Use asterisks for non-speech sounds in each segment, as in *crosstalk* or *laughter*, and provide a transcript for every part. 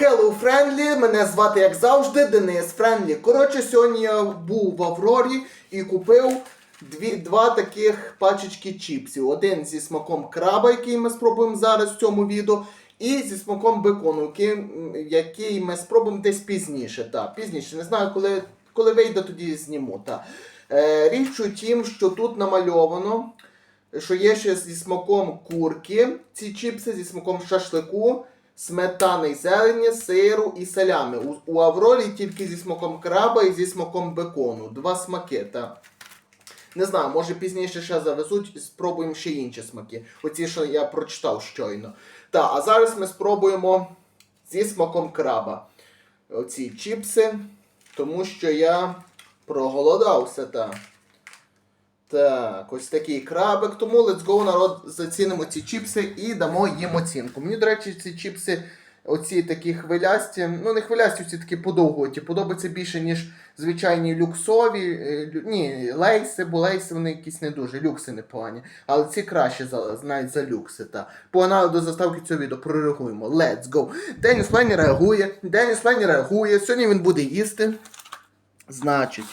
Hello Friendly, мене звати як завжди Денис Френдлі. Коротше, сьогодні я був в Аврорі і купив дві, два таких пачечки чіпсів. Один зі смаком краба, який ми спробуємо зараз в цьому відео, і зі смаком бекону, який, який ми спробуємо десь пізніше. Та, пізніше, не знаю, коли, коли вийде, тоді зніму. Та. Е, річ у тім, що тут намальовано, що є ще зі смаком курки, ці чіпси зі смаком шашлику, сметани й зелені, сиру і салями. У, у Аврорі тільки зі смаком краба і зі смаком бекону. Два смаки. Та. Не знаю, може пізніше ще завезуть і спробуємо ще інші смаки. Оці, що я прочитав щойно. Та, а зараз ми спробуємо зі смаком краба. Оці чіпси, тому що я проголодався. Та. Так, ось такий крабик. Тому let's go, народ, зацінимо ці чіпси і дамо їм оцінку. Мені, до речі, ці чіпси, оці такі хвилясті, ну не хвилясті, ці такі подовгуті, подобаються більше, ніж звичайні люксові. е, Ні, лейси, бо лейси вони якісь не дуже, люкси непогані. Але ці краще за, навіть за люкси. Та. Погнали до заставки цього відео, прореагуємо. Let's go. Деніс Лені реагує, Деніс Лені реагує. Сьогодні він буде їсти. Значить.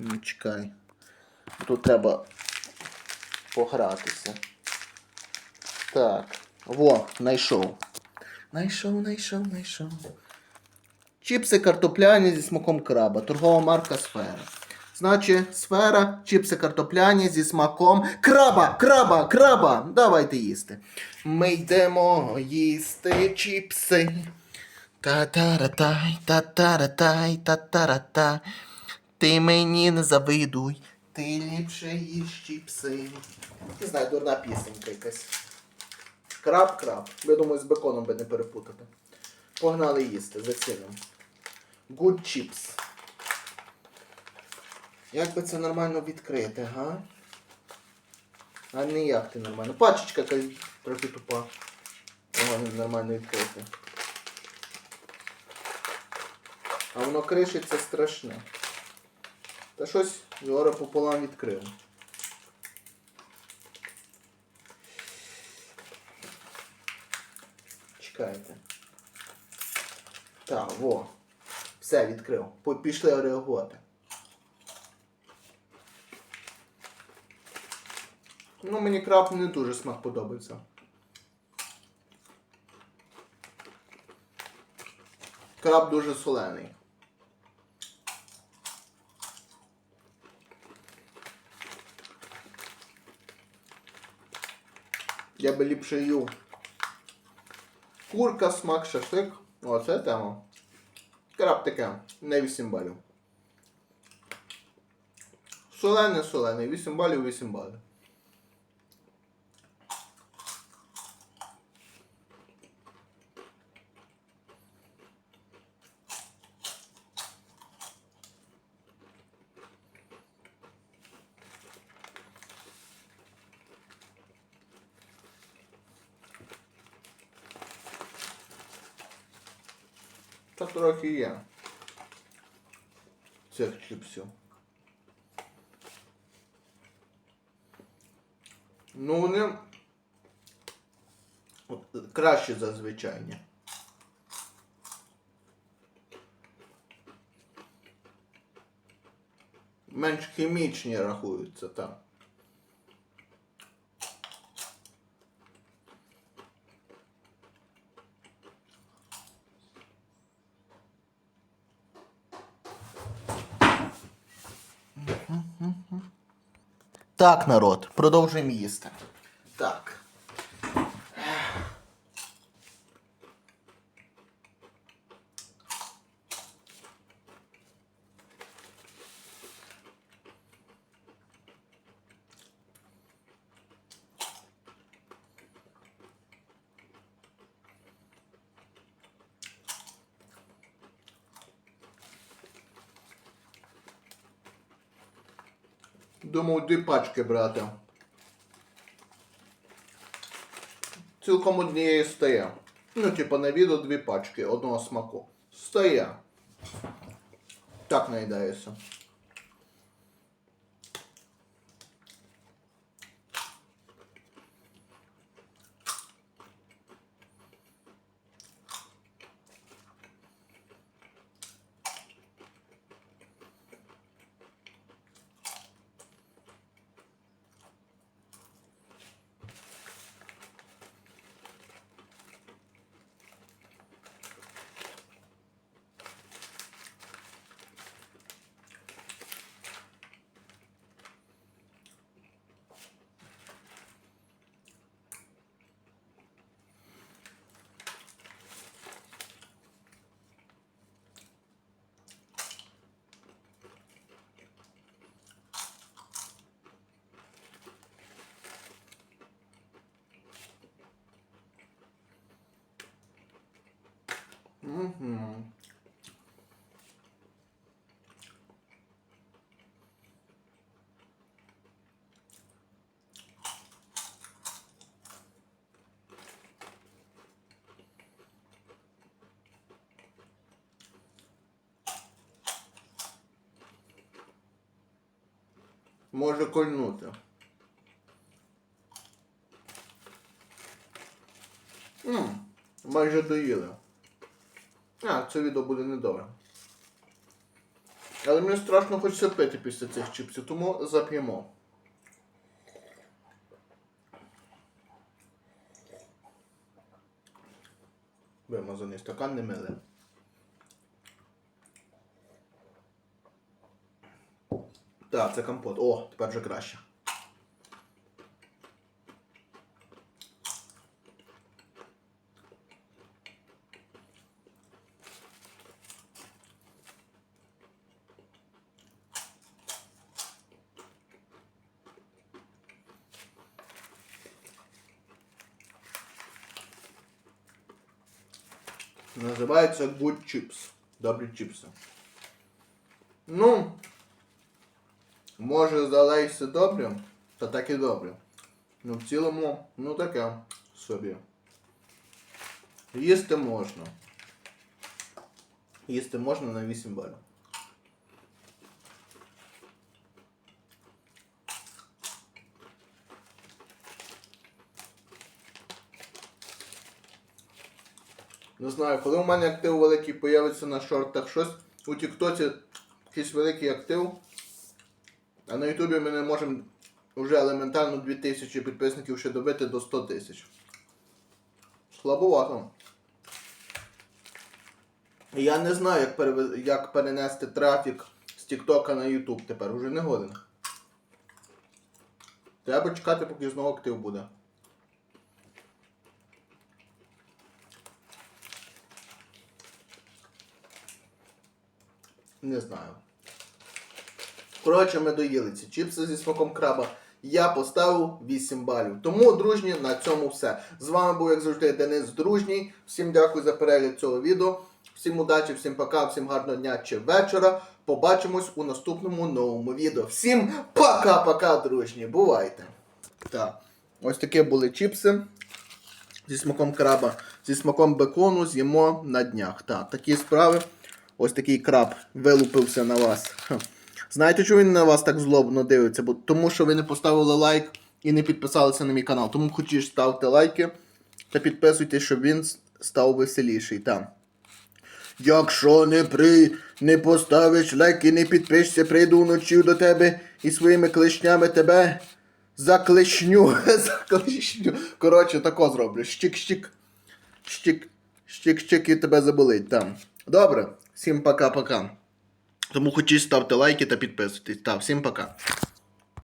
М, Чекай. Тут треба погратися. Так. Во, знайшов. Найшов, знайшов, знайшов. Чіпси картопляні зі смаком краба. Торгова марка Сфера. Значить, сфера, чіпси картопляні зі смаком краба, краба, краба. Давайте їсти. Ми йдемо їсти чіпси. Та-та-ра-тай, та-та-ра-тай, та-та-ра-та. Ти мені не завидуй, ти ліпше їж чіпси. Не знаю, дурна пісенька якась. Краб, краб. Я думаю, з беконом би не перепутати. Погнали їсти, зацінимо. Good chips. Як би це нормально відкрити, га? А ніяк ти нормально. Пачечка якась трохи тупа. О, нормально відкрити. А воно кришиться страшне. Та щось Жора пополам відкрив. Чекайте. Так, во. Все відкрив. Пішли реагувати. Ну, мені краб не дуже смак подобається. Краб дуже солений. Я би ліпше їв. Курка, смак, шашлик. Оце це тема. Краб не 8 балів. Солене, солене, 8 балів, 8 балів. Та трохи є. Цих чіпсів. Ну вони краще за звичайні. Менш хімічні рахуються, так. Так, народ, продовжуємо їсти. Так. Думав, дві пачки брати. Цілком однієї стає. Ну, типа на відео дві пачки одного смаку. Стає. Так наїдається. Мгм. Може кольнути. М, майже доїли. А, це відео буде недовго. Але мені страшно хочеться пити після цих чіпсів, тому зап'ємо. Вимазаний стакан не мили. Так, це компот. О, тепер вже краще. Називається Good Chips. Добрі чіпси. Ну, може залейся добре, та так і добре. Ну, в цілому, ну таке собі. Їсти можна. Їсти можна на 8 балів. Не знаю, коли у мене актив великий появиться на шортах щось, у Тіктоці якийсь великий актив, а на Ютубі ми не можемо вже елементарно 2000 підписників ще добити до 100 тисяч. Слабовато. Я не знаю, як, переве- як перенести трафік з Тіктока на Ютуб тепер, уже не годен. Треба чекати, поки знову актив буде. Не знаю. Коротше, ми доїли ці чіпси зі смаком краба. Я поставив 8 балів. Тому, дружні, на цьому все. З вами був, як завжди, Денис Дружній. Всім дякую за перегляд цього відео. Всім удачі, всім пока, всім гарного дня чи вечора. Побачимось у наступному новому відео. Всім пока-пока, дружні. Бувайте. Так, ось такі були чіпси зі смаком краба, зі смаком бекону з'їмо на днях. Так, такі справи. Ось такий краб вилупився на вас. Знаєте, чому він на вас так злобно дивиться? Бо тому що ви не поставили лайк і не підписалися на мій канал. Тому хочеш ставте лайки та підписуйтесь, щоб він став веселіший. Там. Якщо не при не поставиш лайк і не підпишешся, прийду вночі до тебе і своїми клешнями тебе заклешню. *laughs* заклешню. Коротше, тако зроблю. Щик-щик. Щик. Щик-щик і тебе заболить там. Добре, всім пока-пока. Тому хочіть ставте лайки та підписуйтесь. Та, всім пока.